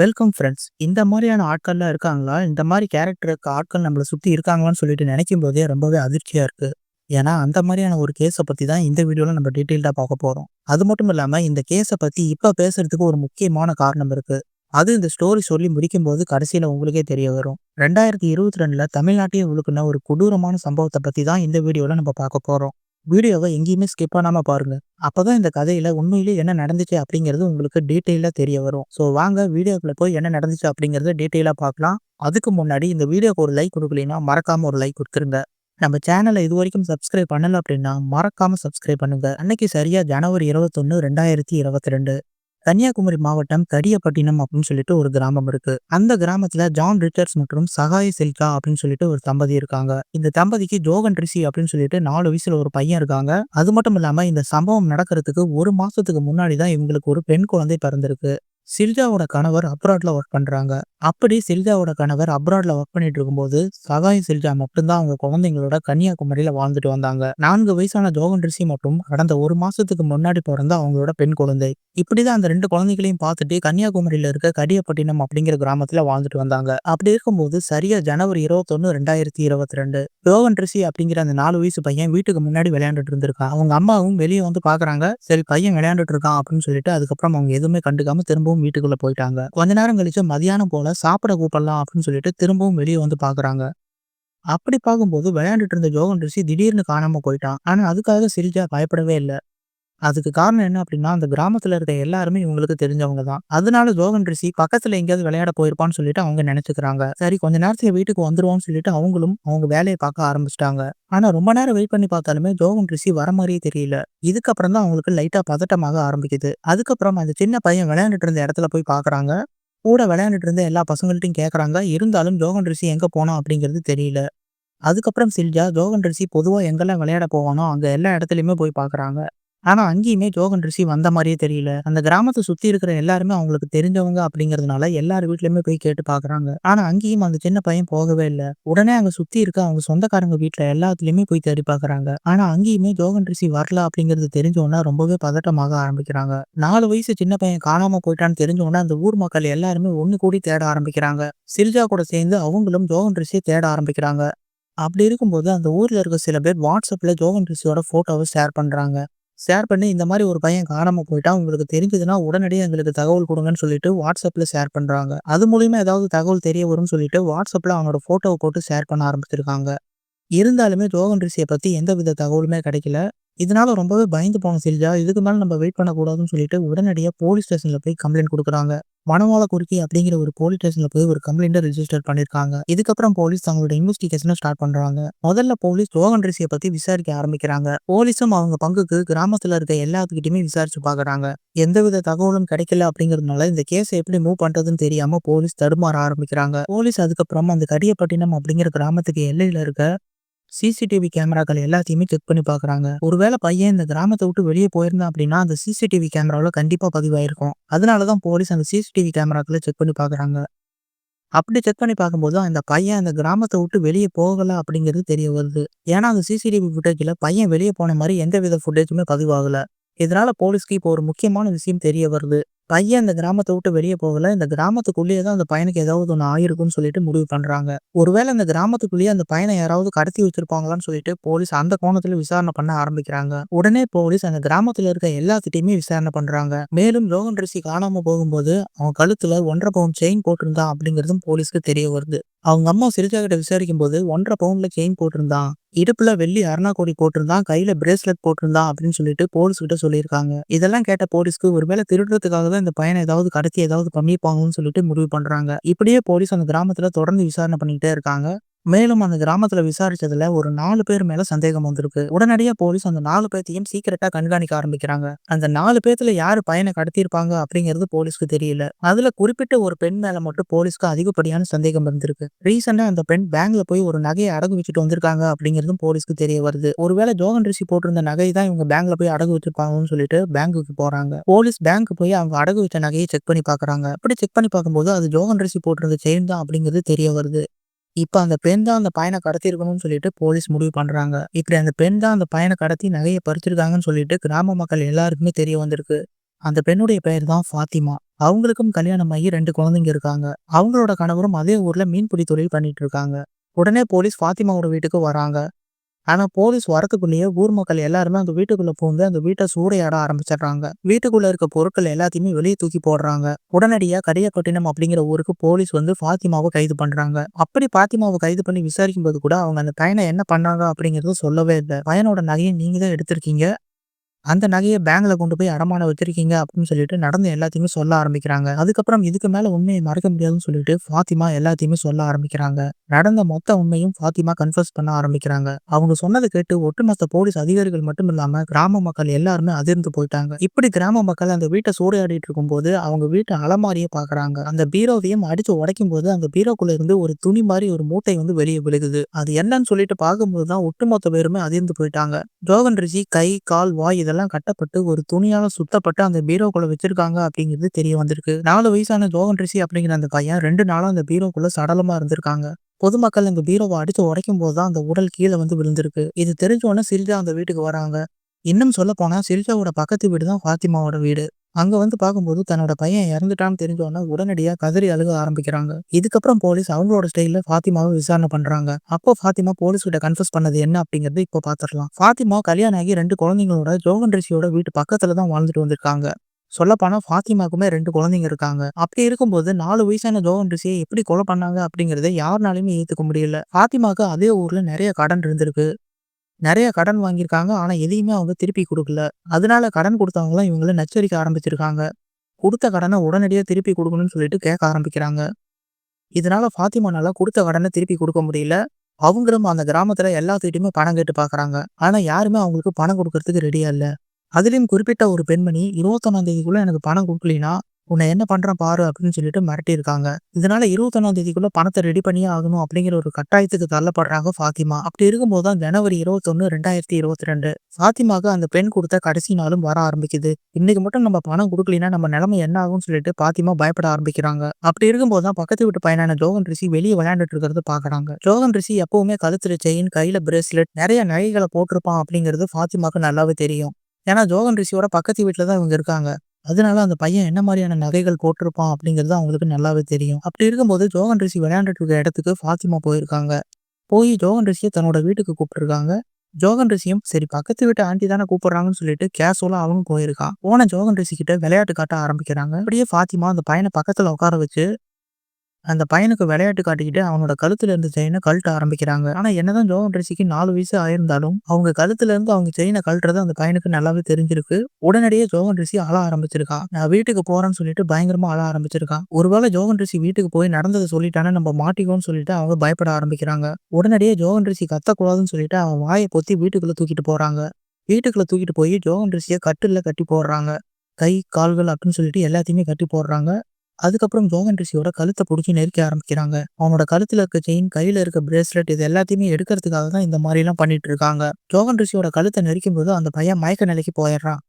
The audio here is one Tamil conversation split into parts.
வெல்கம் ஃப்ரெண்ட்ஸ் இந்த மாதிரியான ஆட்கள்லாம் இருக்காங்களா? இந்த மாதிரி கேரக்டர் இருக்க ஆட்கள் நம்மளை சுற்றி இருக்காங்களான்னு சொல்லிட்டு நினைக்கும் போதே ரொம்பவே அதிர்ச்சியாக இருக்குது ஏன்னா அந்த மாதிரியான ஒரு கேஸை பற்றி தான் இந்த வீடியோவில் நம்ம டீட்டெயில்டாக பார்க்க போகிறோம் அது மட்டும் இல்லாமல் இந்த கேஸை பற்றி இப்போ பேசுறதுக்கு ஒரு முக்கியமான காரணம் இருக்குது அது இந்த ஸ்டோரி சொல்லி முடிக்கும் போது கடைசியில் உங்களுக்கே தெரிய வரும். ரெண்டாயிரத்தி இருபத்தி ரெண்டில் தமிழ்நாட்டையே உழுக்குன ஒரு கொடூரமான சம்பவத்தை பற்றி தான் இந்த வீடியோவில் நம்ம பார்க்க போகிறோம் வீடியோவை எங்கேயுமே ஸ்கிப் ஆனாமல் பாருங்கள் அப்போ தான் இந்த கதையில் உண்மையிலேயே என்ன நடந்துச்சு அப்படிங்கிறது உங்களுக்கு டீட்டெயிலாக தெரிய வரும். ஸோ வாங்க வீடியோக்குள்ள போய் என்ன நடந்துச்சு அப்படிங்கிறத டீட்டெயிலாக பார்க்கலாம். அதுக்கு முன்னாடி இந்த வீடியோக்கு ஒரு லைக் கொடுக்கலனா மறக்காமல் ஒரு லைக் கொடுத்துருங்க. நம்ம சேனலை இது வரைக்கும் சப்ஸ்கிரைப் பண்ணல அப்படின்னா மறக்காமல் சப்ஸ்கிரைப் பண்ணுங்கள் அன்னைக்கு சரியாக ஜனவரி இருபத்தொன்னு ரெண்டாயிரத்தி இருபத்தி ரெண்டு. கன்னியாகுமரி மாவட்டம் கரியப்பட்டினம் அப்படின்னு சொல்லிட்டு ஒரு கிராமம் இருக்கு. அந்த கிராமத்துல ஜான் ரிச்சர்ஸ் மற்றும் சகாய சில்கா அப்படின்னு சொல்லிட்டு ஒரு தம்பதி இருக்காங்க. இந்த தம்பதிக்கு ஜோகன் ரிஷி அப்படின்னு சொல்லிட்டு நாலு வயசுல ஒரு பையன் இருக்காங்க. அது மட்டும் இல்லாம இந்த சம்பவம் நடக்கிறதுக்கு ஒரு மாசத்துக்கு முன்னாடி தான் இவங்களுக்கு ஒரு பெண் குழந்தை பிறந்திருக்கு. சில்ஜாவோட கணவர் அப்ராட்ல ஒர்க் பண்றாங்க. அப்படி சில்ஜாவோட கணவர் அப்ராட்ல ஒர்க் பண்ணிட்டு இருக்கும்போது சகாய் சில்ஜா மட்டும்தான் அவங்க குழந்தைங்களோட கன்னியாகுமரியில வாழ்ந்துட்டு வந்தாங்க. நான்கு வயசான ஜோகன் ரிஷி மட்டும் கடந்த ஒரு மாசத்துக்கு முன்னாடி பிறந்த அவங்களோட பெண் குழந்தை. இப்படிதான் அந்த ரெண்டு குழந்தைகளையும் பார்த்துட்டு கன்னியாகுமரியில இருக்க கடியப்பட்டினம் அப்படிங்கிற கிராமத்துல வாழ்ந்துட்டு வந்தாங்க. அப்படி இருக்கும்போது சரியா ஜனவரி இருபத்தொன்னு ரெண்டாயிரத்தி இருபத்தி ரெண்டு ஜோகன் ரிஷி அப்படிங்கிற அந்த நாலு வயசு பையன் வீட்டுக்கு முன்னாடி விளையாண்டுட்டு இருந்திருக்கான். அவங்க அம்மாவும் வெளியே வந்து பாக்குறாங்க சரி பையன் விளையாண்டுட்டு இருக்கான் அப்படின்னு சொல்லிட்டு அதுக்கப்புறம் அவங்க எதுவுமே கண்டுக்காம திரும்பவும் திரும்பவும் வீட்டுக்குள்ள போயிட்டாங்க. கொஞ்ச நேரம் கழிச்சு மதியானம் போல சாப்பிட கூப்பிடலாம் அப்படின்னு சொல்லிட்டு திரும்பவும் வெளியே வந்து பாக்குறாங்க. அப்படி பார்க்கும்போது விளையாண்டுட்டு இருந்த ஜோகன் ரிஷி திடீர்னு காணாம போயிட்டான். ஆனா அதுக்காக சிரிஜா பயப்படவே இல்லை. அதுக்கு காரணம் என்ன அப்படின்னா அந்த கிராமத்துல இருக்க எல்லாருமே இவங்களுக்கு தெரிஞ்சவங்க தான். அதனால ஜோகன் ரிஷி பக்கத்துல எங்கேயாவது விளையாட போயிருப்பான்னு சொல்லிட்டு அவங்க நினைச்சுக்கிறாங்க. சரி கொஞ்ச நேரத்தில் வீட்டுக்கு வந்துருவோம்னு சொல்லிட்டு அவங்களும் அவங்க வேலையை பார்க்க ஆரம்பிச்சிட்டாங்க. ஆனா ரொம்ப நேரம் வெயிட் பண்ணி பார்த்தாலுமே ஜோகன் ரிஷி வர மாதிரியே தெரியல. இதுக்கப்புறம் தான் அவங்களுக்கு லைட்டா பதட்டமாக ஆரம்பிக்குது. அதுக்கப்புறம் அந்த சின்ன பையன் விளையாண்டுட்டு இருந்த இடத்துல போய் பாக்குறாங்க கூட விளையாண்டுட்டு இருந்த எல்லா பசங்கள்ட்டையும் கேட்குறாங்க இருந்தாலும் ஜோகன் ரிஷி எங்கே போனோம் அப்படிங்கிறது தெரியல. அதுக்கப்புறம் சில்ஜா ஜோகன் ரிஷி பொதுவாக எங்கெல்லாம் விளையாட போவானோ அங்கே எல்லா இடத்துலையுமே போய் பார்க்குறாங்க. ஆனால் அங்கேயுமே ஜோகன் ரிஷி வந்த மாதிரியே தெரியல. அந்த கிராமத்தை சுத்தி இருக்கிற எல்லாருமே அவங்களுக்கு தெரிஞ்சவங்க அப்படிங்கிறதுனால எல்லார் வீட்லயுமே போய் கேட்டு பாக்குறாங்க. ஆனா அங்கேயும் அந்த சின்ன பையன் போகவே இல்லை. உடனே அங்க சுத்தி இருக்க அவங்க சொந்தக்காரங்க வீட்டுல எல்லாத்துலயுமே போய் தேடி பாக்குறாங்க. ஆனா அங்கேயுமே ஜோகன் ரிஷி வரல அப்படிங்கிறது தெரிஞ்சவொன்னா ரொம்பவே பதட்டமாக ஆரம்பிக்கிறாங்க. நாலு வயசு சின்ன பையன் காணாம போயிட்டான்னு தெரிஞ்சவொன்னா அந்த ஊர் மக்கள் எல்லாருமே ஒண்ணு கூடி தேட ஆரம்பிக்கிறாங்க. சில்ஜா கூட சேர்ந்து அவங்களும் ஜோகன் ரிஷியை தேட ஆரம்பிக்கிறாங்க. அப்படி இருக்கும்போது அந்த ஊர்ல இருக்க சில பேர் வாட்ஸ்அப்ல ஜோகன் ரிஷியோட போட்டோவை ஷேர் பண்றாங்க. ஷேர் பண்ணி இந்த மாதிரி ஒரு பையன் காணாமல் போயிட்டா உங்களுக்கு தெரிஞ்சதுன்னா உடனடியாக எங்களுக்கு தகவல் கொடுங்கன்னு சொல்லிட்டு வாட்ஸ்அப்பில் ஷேர் பண்ணுறாங்க அது மூலியமாக ஏதாவது தகவல் தெரிய வரும்னு சொல்லிட்டு வாட்ஸ்அப்பில் அவனோட ஃபோட்டோவை போட்டு ஷேர் பண்ண ஆரம்பிச்சிருக்காங்க. இருந்தாலுமே ஜோகன் ரிஷியை பற்றி எந்த வித தகவலுமே கிடைக்கல. இதனால ரொம்பவே பயந்து போன சில்ஜா இதுக்கு மேலே நம்ம வெயிட் பண்ணக்கூடாதுன்னு சொல்லிட்டு உடனடியாக போலீஸ் ஸ்டேஷனில் போய் கம்ப்ளைண்ட் கொடுக்குறாங்க. மணவாள குறுக்கி அப்படிங்கிற ஒரு போலீஸ் ஸ்டேஷன்ல போய் ஒரு கம்ப்ளைண்ட் ரிஜிஸ்டர் பண்ணிருக்காங்க. இதுக்கப்புறம் போலீஸ் தங்களோட இன்வெஸ்டிகேஷனை ஸ்டார்ட் பண்றாங்க. முதல்ல போலீஸ் ரோகன் ரிஷியை பத்தி விசாரிக்க ஆரம்பிக்கிறாங்க. போலீஸும் அவங்க பங்குக்கு கிராமத்துல இருக்க எல்லாத்துக்கிட்டையுமே விசாரிச்சு பாக்குறாங்க. எந்தவித தகவலும் கிடைக்கல அப்படிங்கறதுனால இந்த கேஸை எப்படி மூவ் பண்றதுன்னு தெரியாம போலீஸ் தடுமாற ஆரம்பிக்கிறாங்க. போலீஸ் அதுக்கப்புறம் அந்த கரியப்பட்டினம் அப்படிங்கிற கிராமத்துக்கு எல்லையில இருக்க சிசிடிவி கேமராக்கள் எல்லாத்தையுமே செக் பண்ணி பாக்குறாங்க ஒருவேளை பையன் இந்த கிராமத்தை விட்டு வெளியே போயிருந்தான் அப்படின்னா அந்த சிசிடிவி கேமராவில் கண்டிப்பா பதிவாயிருக்கும். அதனாலதான் போலீஸ் அந்த சிசிடிவி கேமராக்களை செக் பண்ணி பாக்குறாங்க அப்படி செக் பண்ணி பார்க்கும்போது அந்த பையன் அந்த கிராமத்தை விட்டு வெளியே போகல அப்படிங்கிறது தெரிய வருது. ஏன்னா அந்த சிசிடிவி ஃபுட்டேஜில் பையன் வெளியே போன மாதிரி எந்த வித ஃபுட்டேஜுமே பதிவாகல. இதனால போலீஸ்க்கு இப்போ ஒரு முக்கியமான விஷயம் தெரிய வருது. பையன் அந்த கிராமத்தை விட்டு வெளியே போகல. இந்த கிராமத்துக்குள்ளேயே தான் அந்த பையனுக்கு ஏதாவது ஒன்று ஆயிருக்கும்னு சொல்லிட்டு முடிவு பண்றாங்க. ஒருவேளை அந்த கிராமத்துக்குள்ளேயே அந்த பையனை யாராவது கடத்தி வச்சிருப்பாங்களான்னு சொல்லிட்டு போலீஸ் அந்த கோணத்துல விசாரணை பண்ண ஆரம்பிக்கிறாங்க. உடனே போலீஸ் அந்த கிராமத்துல இருக்க எல்லாத்திட்டையுமே விசாரணை பண்றாங்க. மேலும் லோகன் ரிஷி காணாம போகும்போது அவன் கழுத்துல ஒன்றரை பவுன் செயின் போட்டிருந்தான் அப்படிங்கிறதும் போலீஸ்க்கு தெரிய வருது. அவங்க அம்மா சிரிஜா கிட்ட விசாரிக்கும் போது ஒன்றரை பவுன்ல செயின் போட்டிருந்தான். இடுப்புல வெள்ளி அருணாக்கோடி போட்டிருந்தான் கையில பிரேஸ்லெட் போட்டிருந்தான் அப்படின்னு சொல்லிட்டு போலீஸ் கிட்ட சொல்லியிருக்காங்க. இதெல்லாம் கேட்ட போலீஸ்க்கு ஒருவேளை திருடுறதுக்காக தான் இந்த பையனை ஏதாவது கடத்தி ஏதாவது பண்ணிருப்பாங்கன்னு சொல்லிட்டு முடிவு பண்றாங்க. இப்படியே போலீஸ் அந்த கிராமத்துல தொடர்ந்து விசாரணை பண்ணிக்கிட்டே இருக்காங்க. மேலும் அந்த கிராமத்துல விசாரிச்சதுல ஒரு நாலு பேர் மேல சந்தேகம் வந்திருக்கு. உடனடியா போலீஸ் அந்த நாலு பேர்த்தையும் சீக்கிரட்டா கண்காணிக்க ஆரம்பிக்கிறாங்க. அந்த நாலு பேர்த்துல யாரு பையனை கடத்திருப்பாங்க அப்படிங்கிறது போலீஸ்க்கு தெரியல. அதுல குறிப்பிட்ட ஒரு பெண் மேல மட்டும் போலீஸ்க்கு அதிகப்படியான சந்தேகம் இருந்திருக்கு ரீசெண்டா அந்த பெண் பேங்க்ல போய் ஒரு நகையை அடகு வச்சுட்டு வந்திருக்காங்க அப்படிங்கிறதும் போலீஸ்க்கு தெரிய வருது. ஒருவேளை ஜோகன் ரிஷி போட்டிருந்த நகை தான் இவங்க பேங்க்ல போய் அடகு வச்சிருப்பாங்கன்னு சொல்லிட்டு பேங்குக்கு போறாங்க. போலீஸ் பேங்க் போய் அவங்க அடகு வச்ச நகையை செக் பண்ணி பாக்குறாங்க. அப்படி செக் பண்ணி பார்க்கும்போது அது ஜோகன் ரிஷி போட்டிருந்த செயின் தான் அப்படிங்கிறது தெரிய வருது. இப்போ அந்த பெண் தான் அந்த பையனை கடத்திருக்கணும்னு சொல்லிட்டு போலீஸ் முடிவு பண்றாங்க. இப்படி அந்த பெண் தான் அந்த பையனை கடத்தி நகையை பறிச்சிருக்காங்கன்னு சொல்லிட்டு கிராம மக்கள் எல்லாருக்குமே தெரிய வந்திருக்கு. அந்த பெண்ணுடைய பெயர் தான் ஃபாத்திமா. அவங்களுக்கும் கல்யாணம் ஆகி ரெண்டு குழந்தைங்க இருக்காங்க. அவங்களோட கணவரும் அதே ஊர்ல மீன்பிடி தொழில் பண்ணிட்டு இருக்காங்க. உடனே போலீஸ் ஃபாத்திமாவோட வீட்டுக்கு வராங்க. ஆனா போலீஸ் வரதுக்குள்ளேயே ஊர் மக்கள் எல்லாருமே அந்த வீட்டுக்குள்ள பூந்து அந்த வீட்டை சூறையாட ஆரம்பிச்சிடுறாங்க. வீட்டுக்குள்ள இருக்க பொருட்கள் எல்லாத்தையுமே வெளியே தூக்கி போடுறாங்க. உடனடியா கடியப்பட்டினம் அப்படிங்கிற ஊருக்கு போலீஸ் வந்து பாத்திமாவை கைது பண்றாங்க. அப்படி பாத்திமாவை கைது பண்ணி விசாரிக்கும் போது கூட அவங்க அந்த பையன என்ன பண்ணாங்க அப்படிங்கிறத சொல்லவே இல்லை பையனோட நகையை நீங்க தான் எடுத்திருக்கீங்க. அந்த நகையை பேங்க்ல கொண்டு போய் அடமானம் வச்சிருக்கீங்க அப்படின்னு சொல்லிட்டு நடந்த எல்லாத்தையுமே சொல்ல ஆரம்பிக்கிறாங்க. அதுக்கப்புறம் இதுக்கு மேல உண்மையை மறக்க முடியாதுன்னு சொல்லிட்டு ஃபாத்திமா எல்லாத்தையுமே சொல்ல ஆரம்பிக்கிறாங்க. நடந்த மொத்த உண்மையும் ஃபாத்திமா கன்ஃபர்ஸ் பண்ண ஆரம்பிக்கிறாங்க. அவங்க சொன்னதை கேட்டு ஒட்டுமொத்த போலீஸ் அதிகாரிகள் மட்டும் இல்லாம கிராம மக்கள் எல்லாருமே அதிர்ந்து போயிட்டாங்க. இப்படி கிராம மக்கள் அந்த வீட்டை சூறையாடிட்டு இருக்கும்போது அவங்க வீட்டு அலமாரியை பாக்குறாங்க. அந்த பீரோவையும் அடிச்சு உடைக்கும்போது அந்த பீரோக்குள்ள இருந்து ஒரு துணி மாதிரி ஒரு மூட்டை வந்து வெளியே விழுகுது. அது என்னன்னு சொல்லிட்டு பார்க்கும்போது தான் ஒட்டுமொத்த பேருமே அதிர்ந்து போயிட்டாங்க. ஜோகன் ரிஷி கை, கால், வாய் இதெல்லாம் கட்டப்பட்டு ஒரு துணியால சுத்தப்பட்டு அந்த பீரோக்குள்ள வச்சிருக்காங்க அப்படிங்கிறது தெரிய வந்திருக்கு. நாலு வயசான ஜோகன் ரிஷி அப்படிங்கிற அந்த பையன் ரெண்டு நாளும் அந்த பீரோக்குள்ள சடலமா இருந்திருக்காங்க. பொதுமக்கள் அந்த அடித்து அடிச்சு உடைக்கும்போது தான் அந்த உடல் கீழே வந்து விழுந்திருக்கு. இது தெரிஞ்ச உடனே சிரிஜா அந்த வீட்டுக்கு வராங்க. இன்னும் சொல்லப்போனா சிரிஜாவோட பக்கத்து வீடு தான் ஃபாத்திமாவோட வீடு. அங்கே வந்து பார்க்கும்போது தன்னோட பையன் இறந்துட்டான்னு தெரிஞ்சோன்னா உடனடியாக கதறி அழுக ஆரம்பிக்கிறாங்க. இதுக்கப்புறம் போலீஸ் அவங்களோட ஸ்டைலில் ஃபாத்திமாவை விசாரணை பண்ணுறாங்க அப்போ ஃபாத்திமா போலீஸ் கிட்ட கன்ஃபர்ஸ் பண்ணது என்ன அப்படிங்கிறது இப்போ பார்த்துடலாம். ஃபாத்திமா கல்யாணம் ஆகி ரெண்டு குழந்தைங்களோட ஜோகன் ரிஷியோட வீட்டு பக்கத்தில் தான் வாழ்ந்துட்டு வந்திருக்காங்க. சொல்லப்போனால் ஃபாத்திமாக்குமே ரெண்டு குழந்தைங்க இருக்காங்க. அப்படி இருக்கும்போது நாலு வயசான ஜோகன் ரிஷியை எப்படி கொலை பண்ணாங்க அப்படிங்கிறத யாருனாலையுமே ஏற்றுக்க முடியல. ஃபாத்திமாவுக்கு அதே ஊரில் நிறைய கடன் இருந்திருக்கு. நிறைய கடன் வாங்கியிருக்காங்க. ஆனால் எதையுமே அவங்க திருப்பி கொடுக்கல அதனால கடன் கொடுத்தவங்களாம் இவங்கள நச்சரிக்க ஆரம்பிச்சிருக்காங்க. கொடுத்த கடனை உடனடியாக திருப்பி கொடுக்கணும்னு சொல்லிட்டு கேட்க ஆரம்பிக்கிறாங்க. இதனால ஃபாத்திமானால கொடுத்த கடனை திருப்பி கொடுக்க முடியல. அவங்களும் அந்த கிராமத்துல எல்லாத்துக்கிட்டையுமே பணம் கேட்டு பார்க்குறாங்க. ஆனா யாருமே அவங்களுக்கு பணம் கொடுக்கறதுக்கு ரெடியா இல்ல. அதுலயும் குறிப்பிட்ட ஒரு பெண்மணி 21ஆம் தேதிக்குள்ள எனக்கு பணம் குடுக்கலைன்னா, உன்னை என்ன பண்றேன் பாரு அப்படின்னு சொல்லிட்டு மிரட்டியிருக்காங்க. இதனால 21ஆம் தேதிக்குள்ள பணத்தை ரெடி பண்ணியே ஆகணும் அப்படிங்கிற ஒரு கட்டாயத்துக்கு தள்ளப்படுறாங்க ஃபாத்திமா. அப்படி இருக்கும்போது தான் ஜனவரி 21, 2022 ஃபாத்திமாக்கு அந்த பெண் கொடுத்த கடைசி நாளும் வர ஆரம்பிக்குது. இன்னைக்கு மட்டும் நம்ம பணம் குடுக்கலைன்னா நம்ம நிலைமை என்ன ஆகும்னு சொல்லிட்டு ஃபாத்திமா பயப்பட ஆரம்பிக்கிறாங்க. அப்படி இருக்கும்போது தான் பக்கத்து வீட்டு பையனான ஜோகன் ரிஷி வெளியே விளையாண்டுட்டு இருக்கிறது பார்க்குறாங்க. ஜோகன் ரிஷி எப்பவுமே கழுத்துல செயின், கையில பிரேஸ்லெட், நிறைய நகைகளை போட்டிருப்பான் அப்படிங்கிறது ஃபாத்திமாக்கு நல்லாவே தெரியும். ஏன்னா ஜோகன் ரிஷியோட பக்கத்து வீட்டில் தான் இவங்க இருக்காங்க. அதனால அந்த பையன் என்ன மாதிரியான நகைகள் போட்டிருப்பான் அப்படிங்கிறது அவங்களுக்கு நல்லாவே தெரியும். அப்படி இருக்கும்போது ஜோகன் ரிஷி விளையாண்டுட்டு இருக்க இடத்துக்கு ஃபாத்திமா போயிருக்காங்க. போய் ஜோகன் ரிஷியை தன்னோட வீட்டுக்கு கூப்பிட்டுருக்காங்க. ஜோகன் ரிஷியும் சரி பக்கத்து வீட்டு ஆண்டி தானே கூப்பிடுறாங்கன்னு சொல்லிட்டு கேஷுவலா அவனும் போயிருக்கான். போன ஜோகன் ரிஷி கிட்ட விளையாட்டு காட்ட ஆரம்பிக்கிறாங்க. அப்படியே ஃபாத்திமா அந்த பையனை பக்கத்துல உட்கார வச்சு அந்த பையனுக்கு விளையாட்டு காட்டிக்கிட்டு அவனோட கழுத்துல இருந்து செயினை கழட்ட ஆரம்பிக்கிறாங்க. ஆனா என்னதான் ஜோகன் ரிஷிக்கு 4 வயசு ஆயிருந்தாலும் அவங்க கழுத்துல இருந்து அவங்க செயினை கழட்டுறது அந்த பையனுக்கு நல்லாவே தெரிஞ்சிருக்கு. உடனடியே ஜோகன் ரிஷி அழ ஆரம்பிச்சிருக்கான். நான் வீட்டுக்கு போறேன்னு சொல்லிட்டு பயங்கரமா அழ ஆரம்பிச்சிருக்கான். ஒருவேளை ஜோகன் ரிஷி வீட்டுக்கு போய் நடந்ததை சொல்லிட்டானே நம்ம மாட்டிக்கோன்னு சொல்லிட்டு அவங்க பயப்பட ஆரம்பிக்கிறாங்க. உடனடியே ஜோகன் ரிஷி கத்தக்கூடாதுன்னு சொல்லிட்டு அவன் வாயை பொத்தி வீட்டுக்குள்ள தூக்கிட்டு போறாங்க. வீட்டுக்குள்ள தூக்கிட்டு போய் ஜோகன் ரிஷிய கட்டில கட்டி போடுறாங்க. கை, கால்கள் அப்படின்னு சொல்லிட்டு எல்லாத்தையுமே கட்டி போடுறாங்க. அதுக்கப்புறம் ஜோகன் ரிஷியோட கழுத்தை பிடிச்சி நெரிக்க ஆரம்பிக்கிறாங்க. அவனோட கழுத்துல இருக்க செயின், கையில இருக்க பிரேஸ்லெட் இது எல்லாத்தையுமே எடுக்கிறதுக்காக தான் இந்த மாரிலாம் பண்ணிட்டு இருக்காங்க. ஜோகன் ரிஷியோட கழுத்தை நெரிக்கும் போது அந்த பையன் மயக்க நிலைக்கு போயிடுறான்.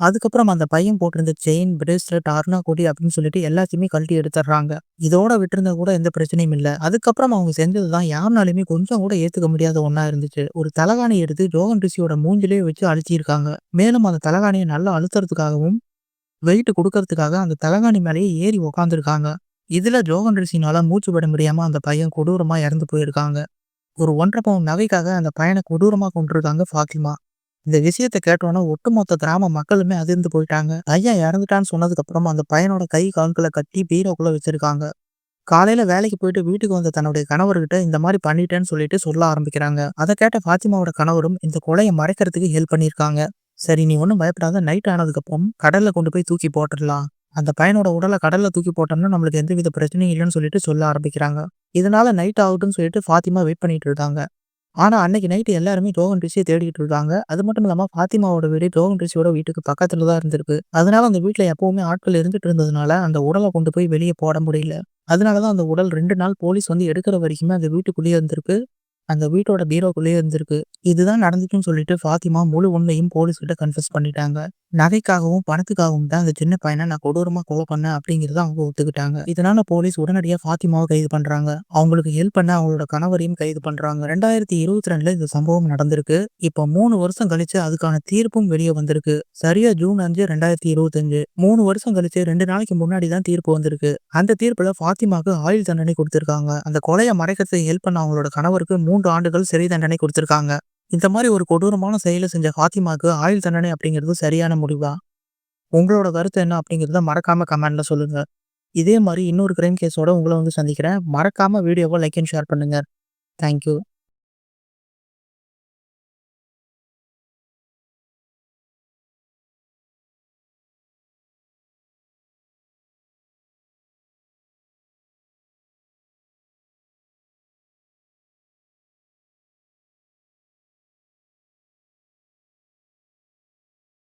அதுக்கப்புறம் அந்த பையன் போட்டிருந்த செயின், பிரேஸ்லெட், அருணா கொடி அப்படின்னு சொல்லிட்டு எல்லாத்தையுமே கழட்டி எடுத்துடுறாங்க. இதோட விட்டுருந்தா கூட எந்த பிரச்சனையும் இல்லை அதுக்கப்புறம் அவங்க செஞ்சது தான் யாருனாலுமே கொஞ்சம் கூட ஏத்துக்க முடியாத ஒன்னா இருந்துச்சு. ஒரு தலகாணி எடுத்து ஜோகன் ரிஷியோட மூஞ்சிலே வச்சு அழுத்தியிருக்காங்க. மேலும் அந்த தலகாணியை நல்லா அழுத்துறதுக்காகவும், வெயிட் கொடுக்கறதுக்காக அந்த தலகாணி மேலேயே ஏறி உக்காந்துருக்காங்க இதில் ஜோகன் ரிஷினால மூச்சு விட முடியாமல் அந்த பையன் கொடூரமாக இறந்து போயிருக்காங்க. ஒரு 1 1/2 பவுன் நகைக்காக அந்த பையனை கொடூரமாக கொண்டிருக்காங்க ஃபாத்திமா. இந்த விஷயத்தை கேட்டோன்னா ஒட்டுமொத்த கிராம மக்களுமே அதிர்ந்து போயிட்டாங்க. பையன் இறந்துட்டான்னு சொன்னதுக்கப்புறம் அந்த பையனோட கை, கால்களை கட்டி பீரோக்குள்ளே வச்சுருக்காங்க காலையில் வேலைக்கு போயிட்டு வீட்டுக்கு வந்த தன்னுடைய கணவர்கிட்ட இந்த மாதிரி பண்ணிட்டேன்னு சொல்லிட்டு சொல்ல ஆரம்பிக்கிறாங்க. அதை கேட்ட ஃபாத்திமாவோட கணவரும் இந்த கொலையை மறைக்கிறதுக்கு ஹெல்ப் பண்ணியிருக்காங்க. சரி நீ ஒன்றும் பயப்படாத நைட் ஆனதுக்கப்புறம் கடலில் கொண்டு போய் தூக்கி போட்டுடலாம் அந்த பையனோட உடலை கடலில் தூக்கி போட்டோம்னா நம்மளுக்கு எந்த வித பிரச்சனையும் இல்லைன்னு சொல்லிட்டு சொல்ல ஆரம்பிக்கிறாங்க. இதனால நைட் ஆகட்டும்னு சொல்லிட்டு ஃபாத்திமா வெயிட் பண்ணிட்டு இருந்தாங்க. ஆனால் அன்னைக்கு நைட் எல்லாருமே ரோகன் ரிஷியை தேடிட்டு இருக்காங்க. அது மட்டும் இல்லாமல் ஃபாத்திமாவோட வீடு ரோகன் ரிஷியோட வீட்டுக்கு பக்கத்தில் தான் இருந்திருக்கு. அதனால அந்த வீட்டில் எப்பவுமே ஆட்கள் இருந்துட்டு இருந்ததுனால அந்த உடலை கொண்டு போய் வெளியே போட முடியல. அதனால தான் அந்த உடல் ரெண்டு நாள் போலீஸ் வந்து எடுக்கிற வரைக்குமே அந்த வீட்டுக்குள்ளேயே இருந்திருக்கு. அந்த வீட்டோட பீரோக்குள்ளேயே இருந்திருக்கு. இதுதான் நடந்துச்சுன்னு சொல்லிட்டு ஃபாத்திமா முழு உண்மையும் போலீஸ் கிட்ட கன்ஃபெஸ் பண்ணிட்டாங்க. நகைக்காகவும், பணத்துக்காகவும் தான் அந்த சின்ன பையனை நான் கொடூரமா கோவ பண்ணேன் அப்படிங்கிறத அவங்க ஒத்துக்கிட்டாங்க. இதனால போலீஸ் உடனடியா ஃபாத்திமாவை கைது பண்றாங்க. அவங்களுக்கு ஹெல்ப் பண்ண அவங்களோட கணவரையும் கைது பண்றாங்க. 2022ல இந்த சம்பவம் நடந்திருக்கு. இப்போ மூணு வருஷம் கழிச்சு அதுக்கான தீர்ப்பும் வெளியே வந்திருக்கு. சரியா ஜூன் 5, 2025 3 வருஷம் கழிச்சு ரெண்டு நாளைக்கு முன்னாடி தான் தீர்ப்பு வந்திருக்கு. அந்த தீர்ப்புல ஃபாத்திமாக்கு ஆயுள் தண்டனை கொடுத்திருக்காங்க அந்த கொலையை மறைக்கிறதுக்கு ஹெல்ப் பண்ண அவங்களோட கணவருக்கு மூன்று ஆண்டுகள் சிறை தண்டனை கொடுத்துருக்காங்க இந்த மாதிரி ஒரு கொடூரமான செயலை செஞ்ச ஃபாத்திமாவுக்கு ஆயுள் தண்டனை அப்படிங்கிறது சரியான முடிவா? உங்களோட கருத்து என்ன அப்படிங்கிறத மறக்காம கமெண்ட்ல சொல்லுங்க. இதே மாதிரி இன்னொரு கிரைம் கேஸோட உங்களை வந்து சந்திக்கிறேன். மறக்காம வீடியோவை லைக் அண்ட் ஷேர் பண்ணுங்க. Thank you.